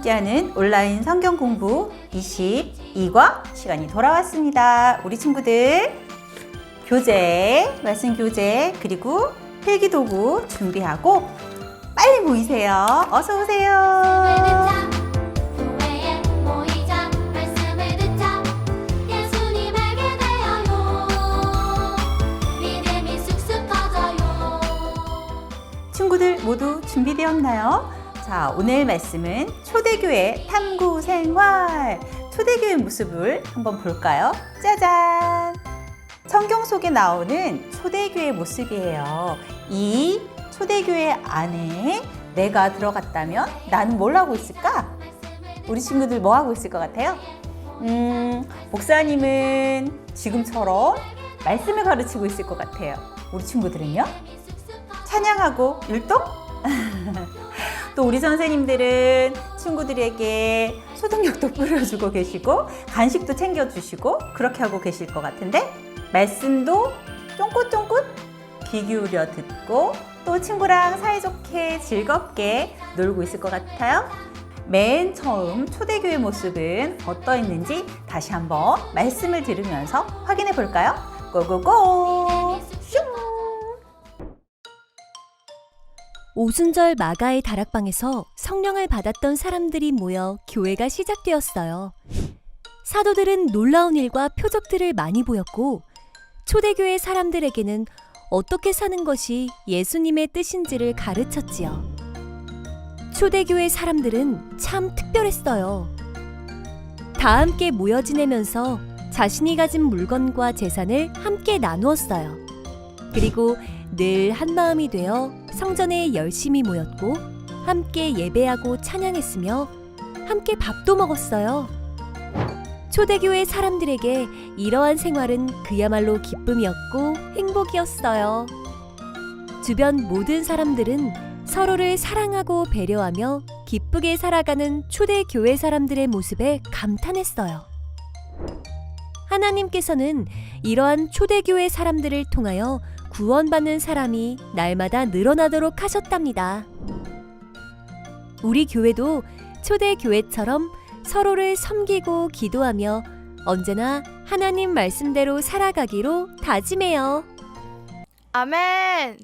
함께하는 온라인 성경 공부 22과 시간이 돌아왔습니다. 우리 친구들 교재, 말씀 교재, 그리고 필기 도구 준비하고 빨리 모이세요. 어서 오세요. 친구들 모두 준비되었나요? 자, 오늘 말씀은 초대교회 탐구 생활. 초대교회 모습을 한번 볼까요? 짜잔! 성경 속에 나오는 초대교회 모습이에요. 이 초대교회 안에 내가 들어갔다면 나는 뭘 하고 있을까? 우리 친구들 뭐 하고 있을 것 같아요? 음, 목사님은 지금처럼 말씀을 가르치고 있을 것 같아요. 우리 친구들은요? 찬양하고 율동? 또 우리 선생님들은 친구들에게 소독약도 뿌려주고 계시고 간식도 챙겨주시고 그렇게 하고 계실 것 같은데 말씀도 쫑긋쫑긋 귀 기울여 듣고 또 친구랑 사이좋게 즐겁게 놀고 있을 것 같아요. 맨 처음 초대교회 모습은 어떠했는지 다시 한번 말씀을 들으면서 확인해 볼까요? 고고고! 오순절 마가의 다락방에서 성령을 받았던 사람들이 모여 교회가 시작되었어요. 사도들은 놀라운 일과 표적들을 많이 보였고 초대교회 사람들에게는 어떻게 사는 것이 예수님의 뜻인지를 가르쳤지요. 초대교회 사람들은 참 특별했어요. 다 함께 모여 지내면서 자신이 가진 물건과 재산을 함께 나누었어요. 그리고 늘 한마음이 되어 성전에 열심히 모였고 함께 예배하고 찬양했으며 함께 밥도 먹었어요. 초대교회 사람들에게 이러한 생활은 그야말로 기쁨이었고 행복이었어요. 주변 모든 사람들은 서로를 사랑하고 배려하며 기쁘게 살아가는 초대교회 사람들의 모습에 감탄했어요. 하나님께서는 이러한 초대교회 사람들을 통하여 구원받는 사람이 날마다 늘어나도록 하셨답니다. 우리 교회도 초대 교회처럼 서로를 섬기고 기도하며 언제나 하나님 말씀대로 살아가기로 다짐해요. 아멘.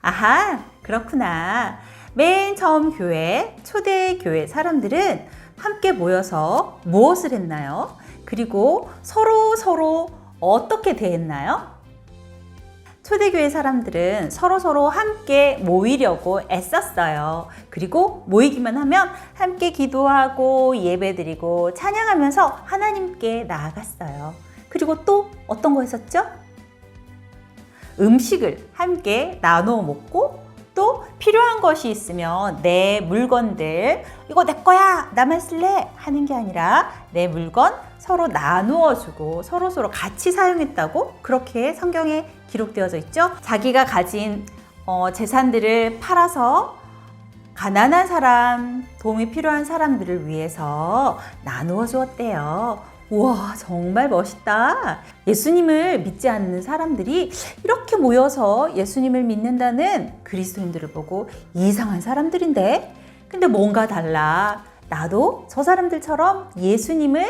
아하, 그렇구나. 맨 처음 교회, 초대 교회 사람들은 함께 모여서 무엇을 했나요? 그리고 서로 서로 어떻게 대했나요? 초대교회 사람들은 서로서로 함께 모이려고 애썼어요. 그리고 모이기만 하면 함께 기도하고 예배드리고 찬양하면서 하나님께 나아갔어요. 그리고 또 어떤 거 했었죠? 음식을 함께 나누어 먹고 또 필요한 것이 있으면 내 물건들 이거 내 거야 나만 쓸래 하는 게 아니라 내 물건 서로 나누어 주고 서로 서로 같이 사용했다고 그렇게 성경에 기록되어져 있죠. 자기가 가진 어, 재산들을 팔아서 가난한 사람, 도움이 필요한 사람들을 위해서 나누어 주었대요. 우와, 정말 멋있다. 예수님을 믿지 않는 사람들이 이렇게 모여서 예수님을 믿는다는 그리스도인들을 보고 이상한 사람들인데? 근데 뭔가 달라. 나도 저 사람들처럼 예수님을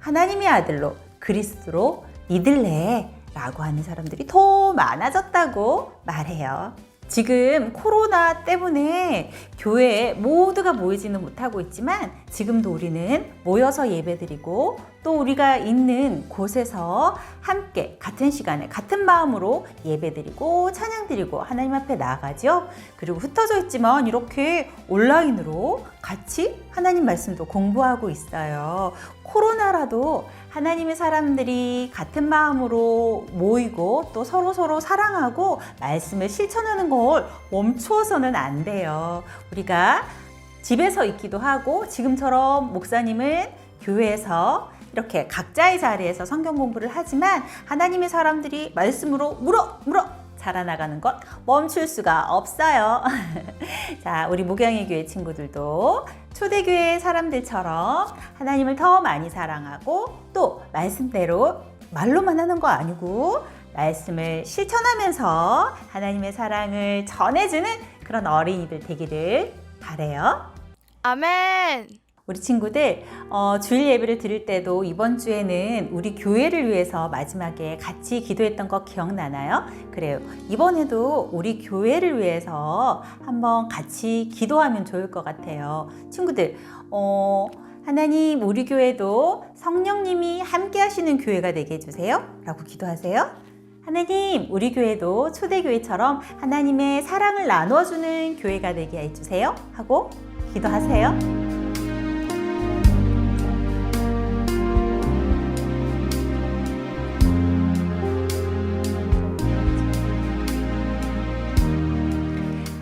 하나님의 아들로 그리스도로 믿을래. 라고 하는 사람들이 더 많아졌다고 말해요. 지금 코로나 때문에 교회에 모두가 모이지는 못하고 있지만 지금도 우리는 모여서 예배드리고 또 우리가 있는 곳에서 함께 같은 시간에 같은 마음으로 예배드리고 찬양드리고 하나님 앞에 나아가죠. 그리고 흩어져 있지만 이렇게 온라인으로 같이 하나님 말씀도 공부하고 있어요. 코로나라도 하나님의 사람들이 같은 마음으로 모이고 또 서로 서로 사랑하고 말씀을 실천하는 걸 멈추어서는 안 돼요. 우리가 집에서 있기도 하고 지금처럼 목사님은 교회에서 이렇게 각자의 자리에서 성경 공부를 하지만 하나님의 사람들이 말씀으로 물어 물어 자라나가는 것 멈출 수가 없어요. 자, 우리 목양의 교회 친구들도 초대교회 사람들처럼 하나님을 더 많이 사랑하고 또 말씀대로 말로만 하는 거 아니고 말씀을 실천하면서 하나님의 사랑을 전해주는 그런 어린이들 되기를 바래요. 아멘. 우리 친구들 어, 주일 예배를 드릴 때도 이번 주에는 우리 교회를 위해서 마지막에 같이 기도했던 거 기억나나요? 그래요. 이번에도 우리 교회를 위해서 한번 같이 기도하면 좋을 것 같아요. 친구들, 어, 하나님 우리 교회도 성령님이 함께 하시는 교회가 되게 해주세요. 라고 기도하세요. 하나님, 우리 교회도 초대교회처럼 하나님의 사랑을 나눠주는 교회가 되게 해주세요. 하고 기도하세요.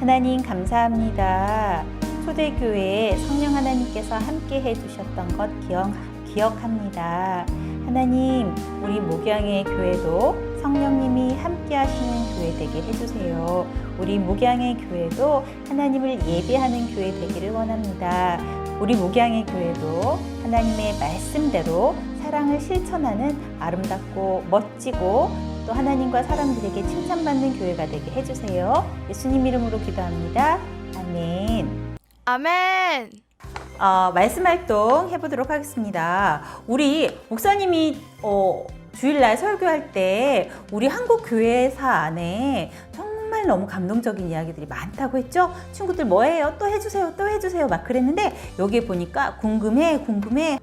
하나님 감사합니다. 초대교회에 성령 하나님께서 함께 해주셨던 것 기억, 기억합니다. 하나님, 우리 목양의 교회도 성령님이 함께 하시는 교회 되게 해주세요. 우리 목양의 교회도 하나님을 예배하는 교회 되기를 원합니다. 우리 목양의 교회도 하나님의 말씀대로 사랑을 실천하는 아름답고 멋지고 또 하나님과 사람들에게 칭찬받는 교회가 되게 해주세요. 예수님 이름으로 기도합니다. 아멘. 아멘. 어, 말씀 활동 해보도록 하겠습니다. 우리 목사님이 어, 주일날 설교할 때 우리 한국 교회사 안에 정말 너무 감동적인 이야기들이 많다고 했죠? 친구들 뭐예요? 또 해주세요, 또 해주세요 막 그랬는데 여기에 보니까 궁금해, 궁금해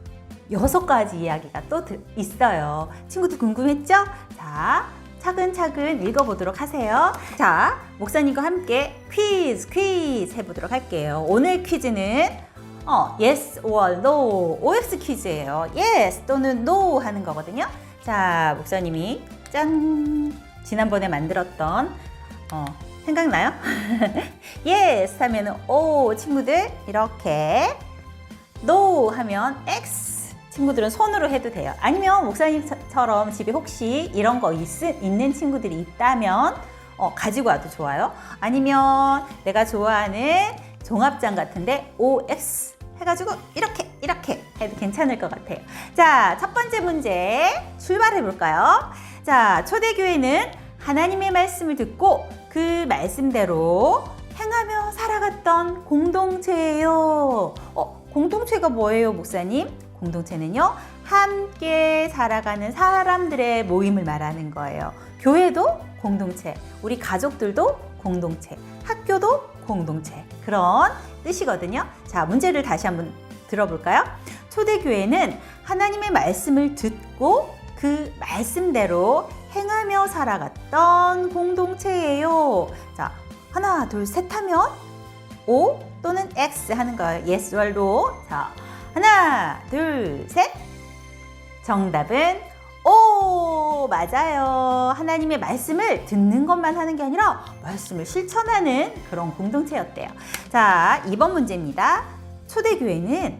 여섯 가지 이야기가 또 들- 있어요. 친구들 궁금했죠? 자, 차근차근 읽어보도록 하세요. 자, 목사님과 함께 퀴즈, 퀴즈 해보도록 할게요. 오늘 퀴즈는 어, yes or no, OX 퀴즈예요. yes 또는 no 하는 거거든요. 자, 목사님이 짠! 지난번에 만들었던 어, 생각나요? yes 하면은 O 친구들 이렇게 no 하면 X 친구들은 손으로 해도 돼요. 아니면 목사님처럼 집에 혹시 이런 거 있, 있는 친구들이 있다면 어, 가지고 와도 좋아요. 아니면 내가 좋아하는 종합장 같은데 OX 해가지고 이렇게 이렇게 해도 괜찮을 것 같아요. 자, 첫 번째 문제 출발해 볼까요? 자, 초대교회는 하나님의 말씀을 듣고 그 말씀대로 행하며 살아갔던 공동체예요. 어, 공동체가 뭐예요, 목사님? 공동체는요, 함께 살아가는 사람들의 모임을 말하는 거예요. 교회도 공동체, 우리 가족들도 공동체, 학교도 공동체. 그런 뜻이거든요. 자, 문제를 다시 한번 들어볼까요? 초대교회는 하나님의 말씀을 듣고 그 말씀대로 행하며 살아갔던 공동체예요. 자, 하나, 둘, 셋 하면 O 또는 X 하는 거예요. yes or no. 자, 하나, 둘, 셋. 정답은 오! 맞아요. 하나님의 말씀을 듣는 것만 하는 게 아니라 말씀을 실천하는 그런 공동체였대요. 자, 2번 문제입니다. 초대교회는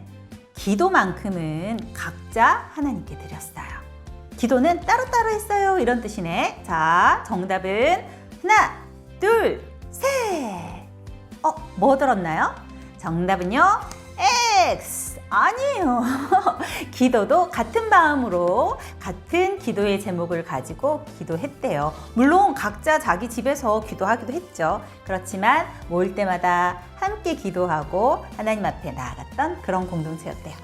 기도만큼은 각자 하나님께 드렸어요. 기도는 따로따로 했어요. 이런 뜻이네. 자, 정답은 하나, 둘, 셋. 어, 뭐 들었나요? 정답은요, X. 아니에요. 기도도 같은 마음으로 같은 기도의 제목을 가지고 기도했대요. 물론 각자 자기 집에서 기도하기도 했죠. 그렇지만 모일 때마다 함께 기도하고 하나님 앞에 나아갔던 그런 공동체였대요.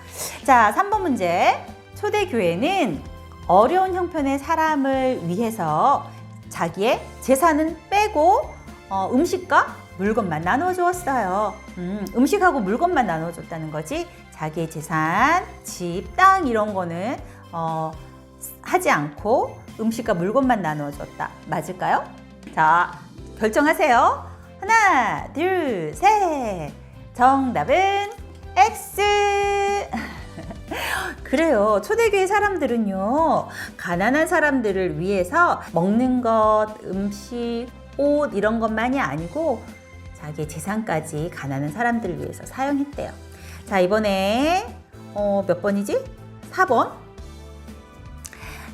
자, 3번 문제. 초대교회는 어려운 형편의 사람을 위해서 자기의 재산은 빼고 어, 음식과 물건만 나눠 주었어요. 음, 음식하고 물건만 나눠 줬다는 거지. 자기의 재산, 집, 땅 이런 거는 어, 하지 않고 음식과 물건만 나눠 줬다. 맞을까요? 자, 결정하세요. 하나, 둘, 셋. 정답은 X. 그래요. 초대교회 사람들은요, 가난한 사람들을 위해서 먹는 것, 음식, 옷 이런 것만이 아니고 자기의 재산까지 가난한 사람들을 위해서 사용했대요. 자, 이번에 어, 몇 번이지? 4번.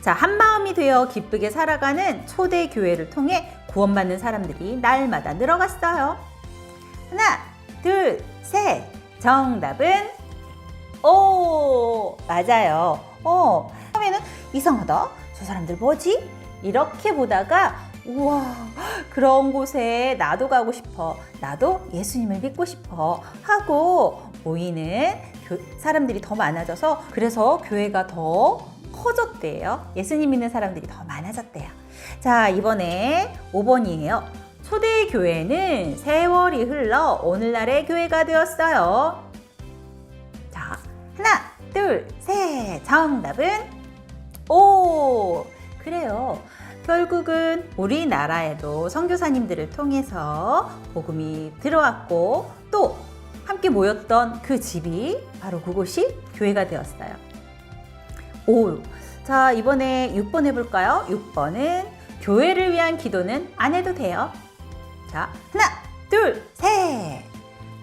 자, 한 마음이 되어 기쁘게 살아가는 초대 교회를 통해 구원받는 사람들이 날마다 늘어갔어요. 하나, 둘, 셋. 정답은 오, 맞아요. 어, 처음에는 이상하다. 저 사람들 뭐지? 이렇게 보다가 우와, 그런 곳에 나도 가고 싶어. 나도 예수님을 믿고 싶어. 하고 모이는 교- 사람들이 더 많아져서 그래서 교회가 더 커졌대요. 예수님 믿는 사람들이 더 많아졌대요. 자, 이번에 5번이에요. 초대교회는 세월이 흘러 오늘날의 교회가 되었어요. 자, 하나, 둘, 셋. 정답은 오! 그래요. 결국은 우리나라에도 선교사님들을 통해서 복음이 들어왔고 또 함께 모였던 그 집이 바로 그곳이 교회가 되었어요. 오. 자, 이번에 6번 해볼까요? 6번은 교회를 위한 기도는 안 해도 돼요. 자, 하나, 둘, 셋.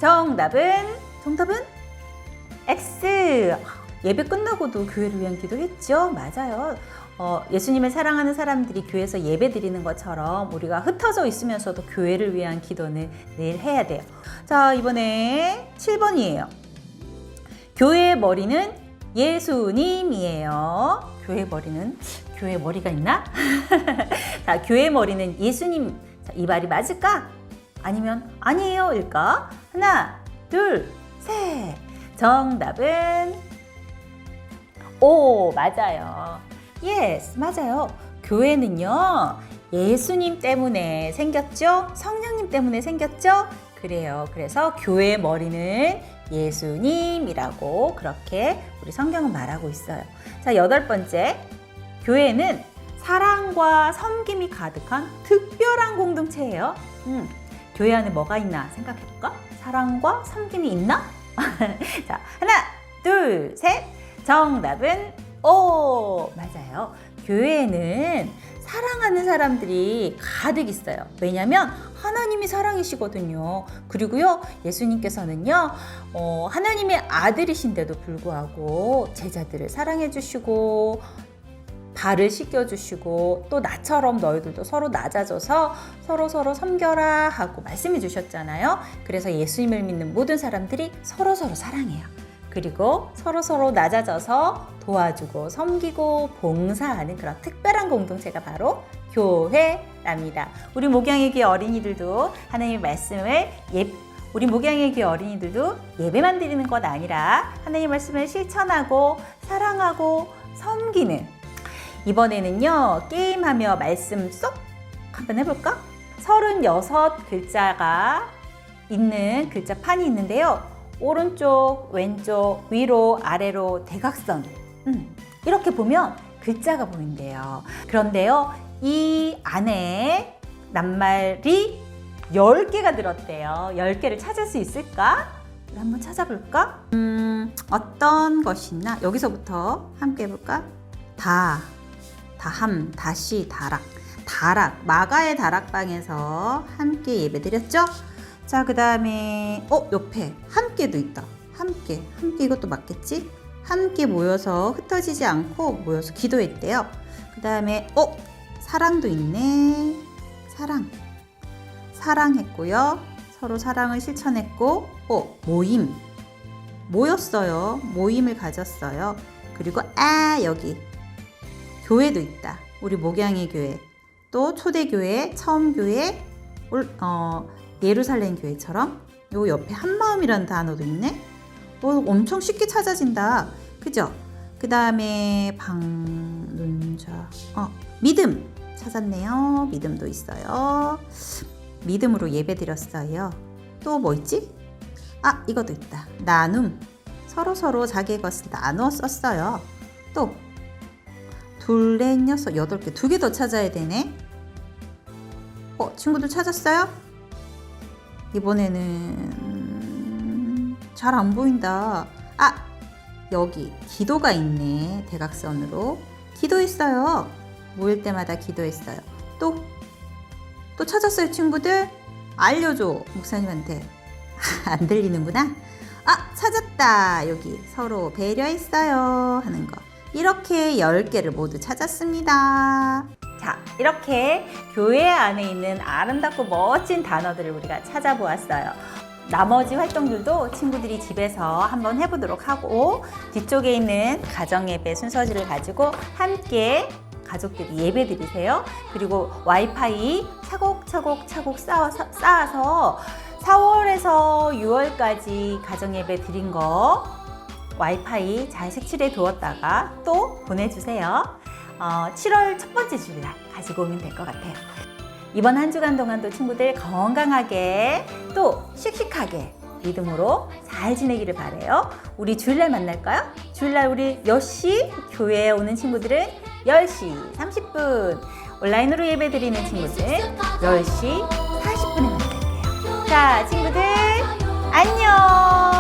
정답은, 정답은 X. 예배 끝나고도 교회를 위한 기도했죠? 맞아요. 어, 예수님을 사랑하는 사람들이 교회에서 예배 드리는 것처럼 우리가 흩어져 있으면서도 교회를 위한 기도는 늘 해야 돼요. 자, 이번에 7번이에요. 교회의 머리는 예수님이에요. 교회 머리는 교회 머리가 있나? 자, 교회 머리는 예수님. 자, 이 말이 맞을까? 아니면 아니에요 일까? 하나, 둘, 셋. 정답은 오, 맞아요. 예스, 맞아요. 교회는요, 예수님 때문에 생겼죠? 성령님 때문에 생겼죠? 그래요. 그래서 교회의 머리는 예수님이라고 그렇게 우리 성경은 말하고 있어요. 자, 여덟 번째. 교회는 사랑과 섬김이 가득한 특별한 공동체예요. 음, 교회 안에 뭐가 있나 생각해볼까? 사랑과 섬김이 있나? 자, 하나, 둘, 셋. 정답은 오! 맞아요. 교회에는 사랑하는 사람들이 가득 있어요. 왜냐면 하나님이 사랑이시거든요. 그리고요, 예수님께서는요, 어, 하나님의 아들이신데도 불구하고 제자들을 사랑해주시고, 발을 씻겨주시고, 또 나처럼 너희들도 서로 낮아져서 서로 서로 섬겨라 하고 말씀해 주셨잖아요. 그래서 예수님을 믿는 모든 사람들이 서로 서로 사랑해요. 그리고 서로 서로 낮아져서 도와주고 섬기고 봉사하는 그런 특별한 공동체가 바로 교회랍니다. 우리 목양의 귀 어린이들도 하나님의 말씀을 예 우리 목양의 귀 어린이들도 예배만 드리는 것 아니라 하나님 말씀을 실천하고 사랑하고 섬기는 이번에는요 게임하며 말씀 쏙 한번 해볼까? 36 글자가 있는 글자판이 있는데요. 오른쪽, 왼쪽, 위로, 아래로 대각선. 음, 이렇게 보면 글자가 보인대요. 그런데요, 이 안에 낱말이 10개가 들었대요. 10개를 찾을 수 있을까? 한번 찾아볼까? 음, 어떤 것이 있나? 여기서부터 함께 해볼까? 다, 다함, 다시, 다락. 다락, 마가의 다락방에서 함께 예배 드렸죠? 자, 그 다음에, 어, 옆에 함께도 있다. 함께. 함께 이것도 맞겠지? 함께 모여서 흩어지지 않고 모여서 기도했대요. 그 다음에, 어, 사랑도 있네. 사랑. 사랑했고요. 서로 사랑을 실천했고, 어, 모임. 모였어요. 모임을 가졌어요. 그리고, 아, 여기. 교회도 있다. 우리 목양의 교회. 또 초대교회, 처음교회, 올- 어, 예루살렘 교회처럼 요 옆에 한마음이라는 단어도 있네. 어, 엄청 쉽게 찾아진다. 그죠? 그 다음에 방눈자, 어, 믿음 찾았네요. 믿음도 있어요. 믿음으로 예배 드렸어요. 또 뭐 있지? 아, 이것도 있다. 나눔. 서로 서로 자기의 것을 나누어 썼어요. 또 둘, 넷, 여섯, 여덟 개. 두 개 더 찾아야 되네. 어, 친구들 찾았어요? 이번에는 잘 안 보인다. 아, 여기 기도가 있네. 대각선으로. 기도했어요. 모일 때마다 기도했어요. 또, 또 찾았어요, 친구들? 알려줘, 목사님한테. 안 들리는구나. 아, 찾았다. 여기 서로 배려했어요. 하는 거. 이렇게 10개를 모두 찾았습니다. 자, 이렇게 교회 안에 있는 아름답고 멋진 단어들을 우리가 찾아보았어요. 나머지 활동들도 친구들이 집에서 한번 해보도록 하고 뒤쪽에 있는 가정 예배 순서지를 가지고 함께 가족들이 예배 드리세요. 그리고 와이파이 차곡차곡 차곡 쌓아서, 쌓아서 4월에서 6월까지 가정 예배 드린 거 와이파이 잘 색칠해 두었다가 또 보내주세요. 어, 7월 첫 번째 주일날 가지고 오면 될 것 같아요. 이번 한 주간 동안도 친구들 건강하게 또 씩씩하게 믿음으로 잘 지내기를 바래요. 우리 주일날 만날까요? 주일날 우리 10시 교회에 오는 친구들은 10시 30분 온라인으로 예배 드리는 친구들 10시 40분에 만날게요. 자, 친구들 안녕.